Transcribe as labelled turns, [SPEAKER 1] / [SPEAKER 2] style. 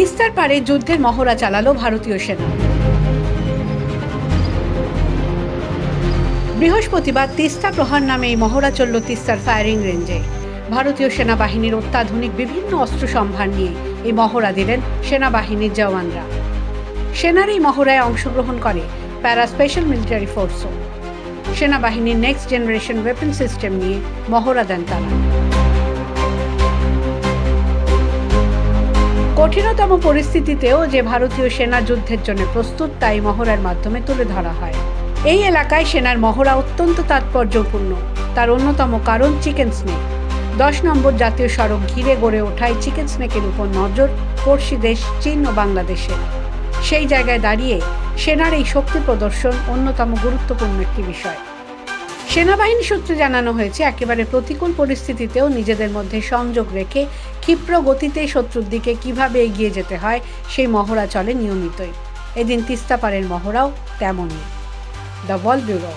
[SPEAKER 1] তিস্তার পারে যুদ্ধের মহড়া চালালো ভারতীয় সেনা। বৃহস্পতিবার তিস্তা প্রহার নামে এই মহড়া চলল তিস্তার ফায়ারিং রেঞ্জে ভারতীয় সেনাবাহিনীর অত্যাধুনিক বিভিন্ন অস্ত্র সম্ভার নিয়ে এই মহড়া দিলেন সেনাবাহিনীর জওয়ানরা। সেনার এই মহড়ায় অংশগ্রহণ করে প্যারা স্পেশাল মিলিটারি ফোর্সও সেনাবাহিনীর নেক্সট জেনারেশন ওয়েপন সিস্টেম নিয়ে মহড়া দেন তারা। কঠিনতম পরিস্থিতিতেও যে ভারতীয় সেনা যুদ্ধের জন্য প্রস্তুত, তাই মহড়ার মাধ্যমে তুলে ধরা হয়। এই এলাকায় সেনার মহড়া অত্যন্ত তাৎপর্যপূর্ণ। তার অন্যতম কারণ চিকেন স্নেক। দশ নম্বর জাতীয় সড়ক ঘিরে গড়ে ওঠায় চিকেন স্নেকের উপর নজর পড়শি দেশ চীন ও বাংলাদেশের। সেই জায়গায় দাঁড়িয়ে সেনার এই শক্তি প্রদর্শন অন্যতম গুরুত্বপূর্ণ একটি বিষয়। সেনাবাহিনী সূত্রে জানানো হয়েছে, একেবারে প্রতিকূল পরিস্থিতিতেও নিজেদের মধ্যে সংযোগ রেখে ক্ষিপ্র গতিতে শত্রুর দিকে কীভাবে এগিয়ে যেতে হয়, সেই মহড়া চলে নিয়মিতই। এদিন তিস্তাপাড়ের মহড়াও তেমনই। The wall bureau.